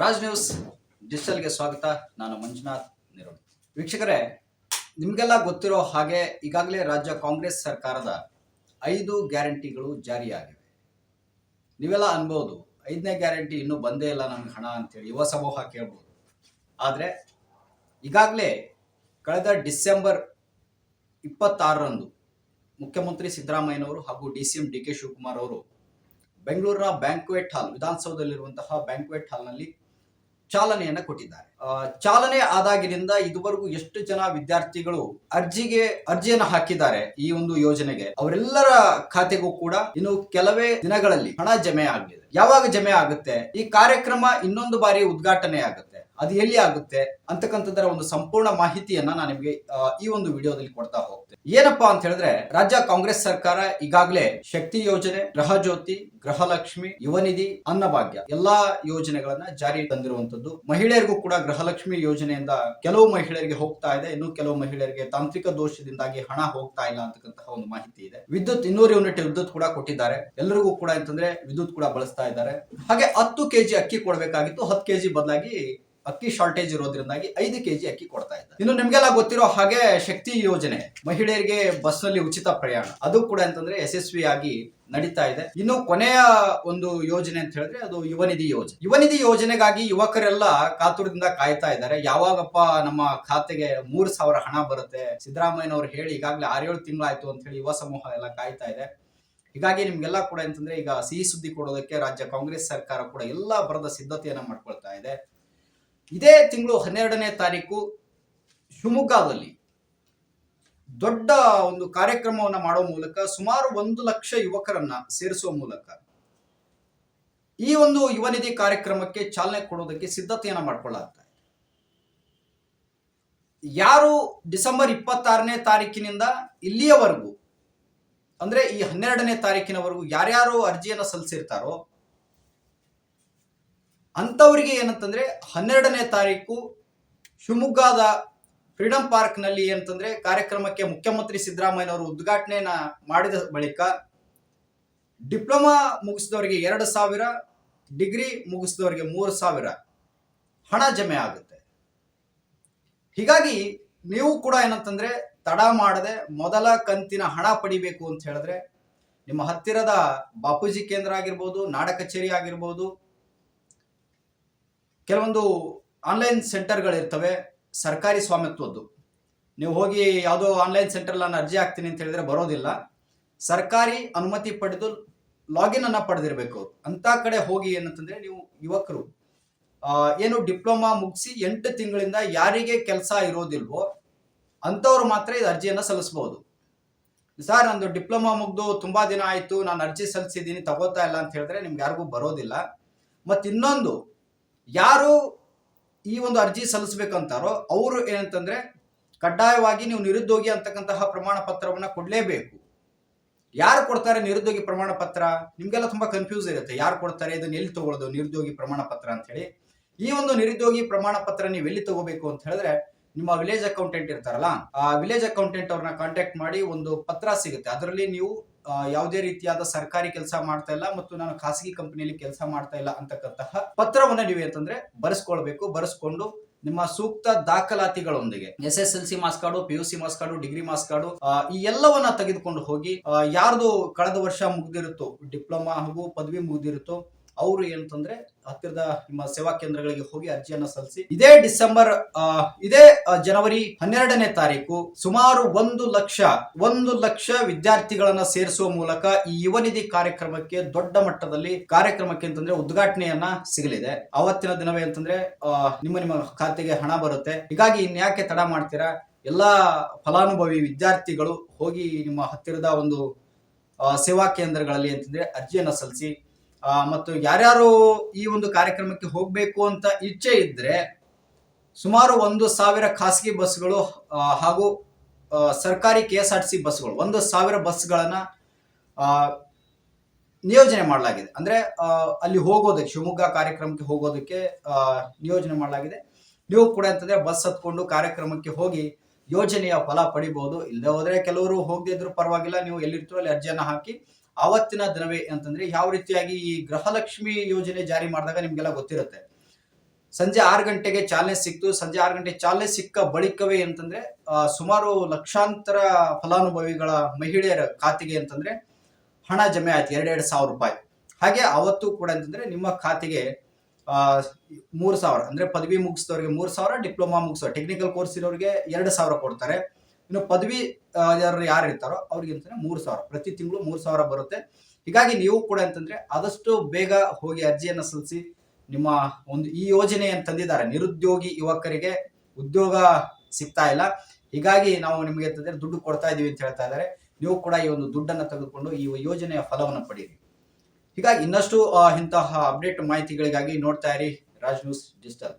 Raj news ಡಿಜಿಟಲ್ಗೆ ಸ್ವಾಗತ. ನಾನು ಮಂಜುನಾಥ್ ನಿರೋಣ್ ವೀಕ್ಷಕರೇ, ನಿಮಗೆಲ್ಲ ಗೊತ್ತಿರೋ ಹಾಗೆ ಈಗಾಗಲೇ ರಾಜ್ಯ ಕಾಂಗ್ರೆಸ್ ಸರ್ಕಾರದ ಐದು ಗ್ಯಾರಂಟಿಗಳು ಜಾರಿಯಾಗಿವೆ. ನೀವೆಲ್ಲ ಅನ್ಬೋದು, ಐದನೇ ಗ್ಯಾರಂಟಿ ಇನ್ನೂ ಬಂದೇ ಇಲ್ಲ ನಮ್ಗೆ ಹಣ ಅಂತೇಳಿ, ಯುವ ಸಮೂಹ ಕೇಳ್ಬೋದು. ಆದರೆ, ಈಗಾಗಲೇ ಕಳೆದ ಡಿಸೆಂಬರ್ ಇಪ್ಪತ್ತಾರರಂದು ಮುಖ್ಯಮಂತ್ರಿ ಸಿದ್ದರಾಮಯ್ಯನವರು ಹಾಗೂ D C M D K Shivakumar ಅವರು ಬೆಂಗಳೂರಿನ ಬ್ಯಾಂಕ್ವೆಟ್ ಹಾಲ್, ವಿಧಾನಸೌಧದಲ್ಲಿರುವಂತಹ ಬ್ಯಾಂಕ್ವೆಟ್ ಹಾಲ್ನಲ್ಲಿ ಚಾಲನೆಯನ್ನ ಕೊಟ್ಟಿದ್ದಾರೆ. ಚಾಲನೆ ಆದಾಗಿನಿಂದ ಇದುವರೆಗೂ ಎಷ್ಟು ಜನ ವಿದ್ಯಾರ್ಥಿಗಳು ಅರ್ಜಿಗೆ ಅರ್ಜಿಯನ್ನು ಹಾಕಿದ್ದಾರೆ ಈ ಒಂದು ಯೋಜನೆಗೆ, ಅವರೆಲ್ಲರ ಖಾತೆಗೂ ಕೂಡ ಇನ್ನು ಕೆಲವೇ ದಿನಗಳಲ್ಲಿ ಹಣ ಜಮೆ ಆಗಲಿದೆ ಯಾವಾಗ ಜಮೆ ಆಗುತ್ತೆ? ಈ ಕಾರ್ಯಕ್ರಮ ಇನ್ನೊಂದು ಬಾರಿ ಉದ್ಘಾಟನೆ ಆಗುತ್ತೆ. ಅದು ಎಲ್ಲಿ ಆಗುತ್ತೆ? ಅಂತಕ್ಕಂಥದ್ದರ ಒಂದು ಸಂಪೂರ್ಣ ಮಾಹಿತಿಯನ್ನ ನಾನು ನಿಮಗೆ ಈ ಒಂದು ವಿಡಿಯೋದಲ್ಲಿ ಕೊಡ್ತಾ ಹೋಗ್ತೇನೆ. ಏನಪ್ಪಾ ಅಂತ ಹೇಳಿದ್ರೆ, ರಾಜ್ಯ ಕಾಂಗ್ರೆಸ್ ಸರ್ಕಾರ ಈಗಾಗಲೇ ಶಕ್ತಿ ಯೋಜನೆ, ಗೃಹ ಜ್ಯೋತಿ, ಗೃಹಲಕ್ಷ್ಮಿ ಯುವನಿಧಿ ಅನ್ನಭಾಗ್ಯ ಎಲ್ಲಾ ಯೋಜನೆಗಳನ್ನ ಜಾರಿ ತಂದಿರುವಂತದ್ದು ಮಹಿಳೆಯರಿಗೂ ಕೂಡ ಗೃಹಲಕ್ಷ್ಮಿ ಯೋಜನೆಯಿಂದ ಕೆಲವು ಮಹಿಳೆಯರಿಗೆ ಹೋಗ್ತಾ ಇದೆ. ಇನ್ನು ಕೆಲವು ಮಹಿಳೆಯರಿಗೆ ತಾಂತ್ರಿಕ ದೋಷದಿಂದಾಗಿ ಹಣ ಹೋಗ್ತಾ ಇಲ್ಲ ಅಂತಕ್ಕಂತಹ ಒಂದು ಮಾಹಿತಿ ಇದೆ. ವಿದ್ಯುತ್ ಇನ್ನೂರು ಯೂನಿಟ್ ವಿದ್ಯುತ್ ಕೂಡ ಕೊಟ್ಟಿದ್ದಾರೆ. ಎಲ್ಲರಿಗೂ ಕೂಡ ಅಂತಂದ್ರೆ ವಿದ್ಯುತ್ ಕೂಡ ಬಳಸ್ತಾ ಇದ್ದಾರೆ. ಹಾಗೆ ಹತ್ತು ಕೆಜಿ ಅಕ್ಕಿ ಕೊಡಬೇಕಾಗಿತ್ತು. ಹತ್ತು ಕೆಜಿ ಬದಲಾಗಿ ಅಕ್ಕಿ ಶಾರ್ಟೇಜ್ ಇರೋದ್ರಿಂದಾಗಿ ಐದು ಕೆಜಿ ಅಕ್ಕಿ ಕೊಡ್ತಾ ಇದ್ದಾರೆ. ಇನ್ನು ನಿಮ್ಗೆಲ್ಲ ಗೊತ್ತಿರೋ ಹಾಗೆ ಶಕ್ತಿ ಯೋಜನೆ ಮಹಿಳೆಯರಿಗೆ ಬಸ್ನಲ್ಲಿ ಉಚಿತ ಪ್ರಯಾಣ. ಅದು ಕೂಡ ಅಂತಂದ್ರೆ ಯಶಸ್ವಿಯಾಗಿ ನಡೀತಾ ಇದೆ. ಇನ್ನು ಕೊನೆಯ ಒಂದು ಯೋಜನೆ ಅಂತ ಹೇಳಿದ್ರೆ ಅದು ಯುವನಿಧಿ ಯೋಜನೆ. ಯುವನಿಧಿ ಯೋಜನೆಗಾಗಿ ಯುವಕರೆಲ್ಲ ಕಾತುರದಿಂದ ಕಾಯ್ತಾ ಇದ್ದಾರೆ. ಯಾವಾಗಪ್ಪ ನಮ್ಮ ಖಾತೆಗೆ ಮೂರ್ ಸಾವಿರ ಹಣ ಬರುತ್ತೆ? ಸಿದ್ದರಾಮಯ್ಯನವರು ಹೇಳಿ ಈಗಾಗಲೇ ಆರೇಳು ತಿಂಗಳಾಯ್ತು ಅಂತ ಹೇಳಿ ಯುವ ಸಮೂಹ ಎಲ್ಲ ಕಾಯ್ತಾ ಇದೆ. ಹೀಗಾಗಿ ನಿಮ್ಗೆಲ್ಲ ಕೂಡ ಅಂತಂದ್ರೆ ಈಗ ಸಿಹಿ ಸುದ್ದಿ ಕೊಡೋದಕ್ಕೆ ರಾಜ್ಯ ಕಾಂಗ್ರೆಸ್ ಸರ್ಕಾರ ಕೂಡ ಎಲ್ಲ ಬರದ ಸಿದ್ಧತೆಯನ್ನ ಮಾಡ್ಕೊಳ್ತಾ ಇದೆ. ಇದೇ ತಿಂಗಳು ಹನ್ನೆರಡನೇ ತಾರೀಕು ಶಿವಮೊಗ್ಗದಲ್ಲಿ ದೊಡ್ಡ ಒಂದು ಕಾರ್ಯಕ್ರಮವನ್ನ ಮಾಡುವ ಮೂಲಕ ಸುಮಾರು ಒಂದು ಲಕ್ಷ ಯುವಕರನ್ನ ಸೇರಿಸುವ ಮೂಲಕ ಈ ಒಂದು ಯುವನಿಧಿ ಕಾರ್ಯಕ್ರಮಕ್ಕೆ ಚಾಲನೆ ಕೊಡೋದಕ್ಕೆ ಸಿದ್ಧತೆಯನ್ನ ಮಾಡ್ಕೊಳ್ಳಾಗ್ತಾ ಯಾರು ಡಿಸೆಂಬರ್ ಇಪ್ಪತ್ತಾರನೇ ತಾರೀಕಿನಿಂದ ಇಲ್ಲಿಯವರೆಗೂ, ಅಂದ್ರೆ ಈ ಹನ್ನೆರಡನೇ ತಾರೀಕಿನವರೆಗೂ ಯಾರ್ಯಾರು ಅರ್ಜಿಯನ್ನು ಸಲ್ಲಿಸಿರ್ತಾರೋ ಅಂಥವರಿಗೆ ಏನಂತಂದ್ರೆ ಹನ್ನೆರಡನೇ ತಾರೀಕು ಶಿವಮೊಗ್ಗದ ಫ್ರೀಡಂ ಪಾರ್ಕ್ನಲ್ಲಿ ಏನಂತಂದ್ರೆ ಕಾರ್ಯಕ್ರಮಕ್ಕೆ ಮುಖ್ಯಮಂತ್ರಿ ಸಿದ್ದರಾಮಯ್ಯನವರು ಉದ್ಘಾಟನೆಯನ್ನ ಮಾಡಿದ ಬಳಿಕ ಡಿಪ್ಲೊಮಾ ಮುಗಿಸಿದವರಿಗೆ ಎರಡು ಸಾವಿರ, ಡಿಗ್ರಿ ಮುಗಿಸಿದವರಿಗೆ ಮೂರು ಸಾವಿರ ಹಣ ಜಮೆ ಆಗುತ್ತೆ. ಹೀಗಾಗಿ ನೀವು ಕೂಡ ಏನಂತಂದ್ರೆ ತಡ ಮಾಡದೆ ಮೊದಲ ಕಂತಿನ ಹಣ ಪಡಿಬೇಕು ಅಂತ ಹೇಳಿದ್ರೆ ನಿಮ್ಮ ಹತ್ತಿರದ ಬಾಪೂಜಿ ಕೇಂದ್ರ ಆಗಿರ್ಬೋದು, ನಾಡ ಕಚೇರಿ ಆಗಿರ್ಬೋದು ಕೆಲವೊಂದು ಆನ್ಲೈನ್ ಸೆಂಟರ್ಗಳಿರ್ತವೆ ಸರ್ಕಾರಿ ಸ್ವಾಮಿತ್ವದ್ದು ನೀವು ಹೋಗಿ ಯಾವುದೋ ಆನ್ಲೈನ್ ಸೆಂಟರ್ ನಾನು ಅರ್ಜಿ ಹಾಕ್ತೀನಿ ಅಂತ ಹೇಳಿದ್ರೆ ಬರೋದಿಲ್ಲ. ಸರ್ಕಾರಿ ಅನುಮತಿ ಪಡೆದು ಲಾಗಿನ್ ಅನ್ನ ಪಡೆದಿರಬೇಕು. ಅಂತ ಕಡೆ ಹೋಗಿ ಏನಂತಂದ್ರೆ ನೀವು ಯುವಕರು ಏನು ಡಿಪ್ಲೊಮಾ ಮುಗಿಸಿ ಎಂಟು ತಿಂಗಳಿಂದ ಯಾರಿಗೆ ಕೆಲಸ ಇರೋದಿಲ್ವೋ ಅಂಥವ್ರು ಮಾತ್ರ ಇದು ಅರ್ಜಿಯನ್ನು ಸಲ್ಲಿಸಬಹುದು ಸರ್, ನಂದು ಡಿಪ್ಲೊಮಾ ಮುಗ್ದು ತುಂಬಾ ದಿನ ಆಯ್ತು, ನಾನು ಅರ್ಜಿ ಸಲ್ಲಿಸಿದ್ದೀನಿ, ತಗೋತಾ ಇಲ್ಲ ಅಂತ ಹೇಳಿದ್ರೆ ನಿಮ್ಗೆ ಯಾರಿಗೂ ಬರೋದಿಲ್ಲ. ಮತ್ತು ಇನ್ನೊಂದು ಯಾರು ಈ ಒಂದು ಅರ್ಜಿ ಸಲ್ಲಿಸ್ಬೇಕಂತಾರೋ ಅವರು ಏನಂತಂದ್ರೆ ಕಡ್ಡಾಯವಾಗಿ ನೀವು ನಿರುದ್ಯೋಗಿ ಅಂತಕ್ಕಂತಹ ಪ್ರಮಾಣ ಪತ್ರವನ್ನ ಕೊಡಲೇಬೇಕು. ಯಾರು ಕೊಡ್ತಾರೆ ನಿರುದ್ಯೋಗಿ ಪ್ರಮಾಣ ಪತ್ರ? ನಿಮ್ಗೆಲ್ಲ ತುಂಬಾ ಕನ್ಫ್ಯೂಸ್ ಇರುತ್ತೆ. ಯಾರು ಕೊಡ್ತಾರೆ? ಇದನ್ನ ಎಲ್ಲಿ ತಗೊಳ್ಳೋದು ನಿರುದ್ಯೋಗಿ ಪ್ರಮಾಣ ಪತ್ರ ಅಂತ ಹೇಳಿ. ಈ ಒಂದು ನಿರುದ್ಯೋಗಿ ಪ್ರಮಾಣ ಪತ್ರ ನೀವು ಎಲ್ಲಿ ತಗೋಬೇಕು ಅಂತ ಹೇಳಿದ್ರೆ ನಿಮ್ಮ ವಿಲೇಜ್ ಅಕೌಂಟೆಂಟ್ ಇರ್ತಾರಲ್ಲ, ಆ ವಿಲೇಜ್ ಅಕೌಂಟೆಂಟ್ ಅವ್ರನ್ನ ಕಾಂಟ್ಯಾಕ್ಟ್ ಮಾಡಿ ಒಂದು ಪತ್ರ ಸಿಗುತ್ತೆ. ಅದರಲ್ಲಿ ನೀವು ಯಾವುದೇ ರೀತಿಯಾದ ಸರ್ಕಾರಿ ಕೆಲಸ ಮಾಡ್ತಾ ಇಲ್ಲ ಮತ್ತು ನಾನು ಖಾಸಗಿ ಕಂಪನಿಯಲ್ಲಿ ಕೆಲಸ ಮಾಡ್ತಾ ಇಲ್ಲ ಅಂತಕ್ಕಂತಹ ಪತ್ರವನ್ನು ನೀವು ಅಂತಂದ್ರೆ ಬರೆಸ್ಕೊಳ್ಬೇಕು, ಬರೆಸ್ಕೊಂಡು ನಿಮ್ಮ ಸೂಕ್ತ ದಾಖಲಾತಿಗಳೊಂದಿಗೆ S S L C marks card, P U C marks card, degree marks card ಈ ಎಲ್ಲವನ್ನ ತೆಗೆದುಕೊಂಡು ಹೋಗಿ ಯಾರ್ದು ಕಳೆದ ವರ್ಷ ಮುಗ್ದಿರುತ್ತೋ, ಡಿಪ್ಲೊಮಾ ಹಾಗೂ ಪದವಿ ಮುಗ್ದಿರುತ್ತೋ ಅವರು ಏನಂತಂದ್ರೆ ಹತ್ತಿರದ ನಿಮ್ಮ ಸೇವಾ ಕೇಂದ್ರಗಳಿಗೆ ಹೋಗಿ ಅರ್ಜಿಯನ್ನ ಸಲ್ಲಿಸಿ, ಇದೇ ಡಿಸೆಂಬರ್ ಇದೇ ಜನವರಿ ಹನ್ನೆರಡನೇ ತಾರೀಕು ಸುಮಾರು ಒಂದು ಲಕ್ಷ ಒಂದು ಲಕ್ಷ ವಿದ್ಯಾರ್ಥಿಗಳನ್ನ ಸೇರಿಸುವ ಮೂಲಕ ಈ ಯುವನಿಧಿ ಕಾರ್ಯಕ್ರಮಕ್ಕೆ ದೊಡ್ಡ ಮಟ್ಟದಲ್ಲಿ ಕಾರ್ಯಕ್ರಮಕ್ಕೆ ಅಂತಂದ್ರೆ ಉದ್ಘಾಟನೆಯನ್ನ ಸಿಗಲಿದೆ. ಅವತ್ತಿನ ದಿನವೇ ಅಂತಂದ್ರೆ ನಿಮ್ಮ ನಿಮ್ಮ ಖಾತೆಗೆ ಹಣ ಬರುತ್ತೆ. ಹೀಗಾಗಿ ಇನ್ಯಾಕೆ ತಡ ಮಾಡ್ತೀರಾ? ಎಲ್ಲಾ ಫಲಾನುಭವಿ ವಿದ್ಯಾರ್ಥಿಗಳು ಹೋಗಿ ನಿಮ್ಮ ಹತ್ತಿರದ ಒಂದು ಸೇವಾ ಕೇಂದ್ರಗಳಲ್ಲಿ ಅಂತಂದ್ರೆ ಅರ್ಜಿಯನ್ನ ಸಲ್ಲಿಸಿ ಮತ್ತು ಯಾರ್ಯಾರು ಈ ಒಂದು ಕಾರ್ಯಕ್ರಮಕ್ಕೆ ಹೋಗಬೇಕು ಅಂತ ಇಚ್ಛೆ ಇದ್ರೆ ಸುಮಾರು ಒಂದು ಸಾವಿರ ಖಾಸಗಿ ಬಸ್ಗಳು ಹಾಗೂ ಸರ್ಕಾರಿ K S R T C ಬಸ್ಗಳು, ಒಂದು ಸಾವಿರ ಬಸ್ಗಳನ್ನ ನಿಯೋಜನೆ ಮಾಡಲಾಗಿದೆ. ಅಂದ್ರೆ ಅಲ್ಲಿ ಹೋಗೋದಕ್ಕೆ, ಶಿವಮೊಗ್ಗ ಕಾರ್ಯಕ್ರಮಕ್ಕೆ ಹೋಗೋದಕ್ಕೆ ನಿಯೋಜನೆ ಮಾಡಲಾಗಿದೆ. ನೀವು ಕೂಡ ಅಂತಂದ್ರೆ ಬಸ್ ಹತ್ಕೊಂಡು ಕಾರ್ಯಕ್ರಮಕ್ಕೆ ಹೋಗಿ ಯೋಜನೆಯ ಫಲ ಪಡಿಬಹುದು ಇಲ್ಲದೆ ಹೋದ್ರೆ ಕೆಲವರು ಹೋಗದಿದ್ರು ಪರವಾಗಿಲ್ಲ. ನೀವು ಎಲ್ಲಿರ್ತೀರೋ ಅಲ್ಲಿ ಅರ್ಜಿಯನ್ನು ಹಾಕಿ ಆವತ್ತಿನ ದಿನವೇ ಅಂತಂದ್ರೆ ಯಾವ ರೀತಿಯಾಗಿ ಈ ಗೃಹಲಕ್ಷ್ಮಿ ಯೋಜನೆ ಜಾರಿ ಮಾಡಿದಾಗ ನಿಮ್ಗೆಲ್ಲ ಗೊತ್ತಿರುತ್ತೆ. ಸಂಜೆ ಆರು ಗಂಟೆಗೆ ಚಾಲನೆ ಸಿಕ್ತು. ಸಂಜೆ ಆರು ಗಂಟೆ ಚಾಲನೆ ಸಿಕ್ಕ ಬಳಿಕವೇ ಅಂತಂದ್ರೆ ಸುಮಾರು ಲಕ್ಷಾಂತರ ಫಲಾನುಭವಿಗಳ ಮಹಿಳೆಯರ ಖಾತೆಗೆ ಅಂತಂದ್ರೆ ಹಣ ಜಮೆ ಆಯ್ತು. ಎರಡೆರಡು ಸಾವಿರ ರೂಪಾಯಿ. ಹಾಗೆ ಅವತ್ತು ಕೂಡ ಅಂತಂದ್ರೆ ನಿಮ್ಮ ಖಾತೆಗೆ ಮೂರು ಸಾವಿರ, ಅಂದ್ರೆ ಪದವಿ ಮುಗಿಸಿದವರಿಗೆ ಮೂರು ಸಾವಿರ, ಡಿಪ್ಲೊಮಾ ಮುಗಿಸೋ ಟೆಕ್ನಿಕಲ್ ಕೋರ್ಸ್ ಇರೋರಿಗೆ ಎರಡು ಸಾವಿರ ಕೊಡ್ತಾರೆ. ಇನ್ನು ಪದವಿ ಯಾರು ಇರ್ತಾರೋ ಅವ್ರಿಗೆ ಮೂರು ಸಾವಿರ. ಪ್ರತಿ ತಿಂಗಳು ಮೂರು ಸಾವಿರ ಬರುತ್ತೆ. ಹೀಗಾಗಿ ನೀವು ಕೂಡ ಅಂತಂದ್ರೆ ಆದಷ್ಟು ಬೇಗ ಹೋಗಿ ಅರ್ಜಿಯನ್ನು ಸಲ್ಲಿಸಿ ನಿಮ್ಮ ಒಂದು ಈ ಯೋಜನೆ ತಂದಿದ್ದಾರೆ. ನಿರುದ್ಯೋಗಿ ಯುವಕರಿಗೆ ಉದ್ಯೋಗ ಸಿಗ್ತಾ ಇಲ್ಲ. ಹೀಗಾಗಿ ನಾವು ನಿಮಗೆ ಅಂತಂದ್ರೆ ದುಡ್ಡು ಕೊಡ್ತಾ ಇದೀವಿ ಅಂತ ಹೇಳ್ತಾ ಇದ್ದಾರೆ. ನೀವು ಕೂಡ ಈ ಒಂದು ದುಡ್ಡನ್ನು ತೆಗೆದುಕೊಂಡು ಈ ಯೋಜನೆಯ ಫಲವನ್ನು ಪಡೀರಿ ಹೀಗಾಗಿ ಇನ್ನಷ್ಟು ಇಂತಹ ಅಪ್ಡೇಟ್ ಮಾಹಿತಿಗಳಿಗಾಗಿ ನೋಡ್ತಾ ಇರಿ ರಾಜ್ ನ್ಯೂಸ್ ಡಿಜಿಟಲ್.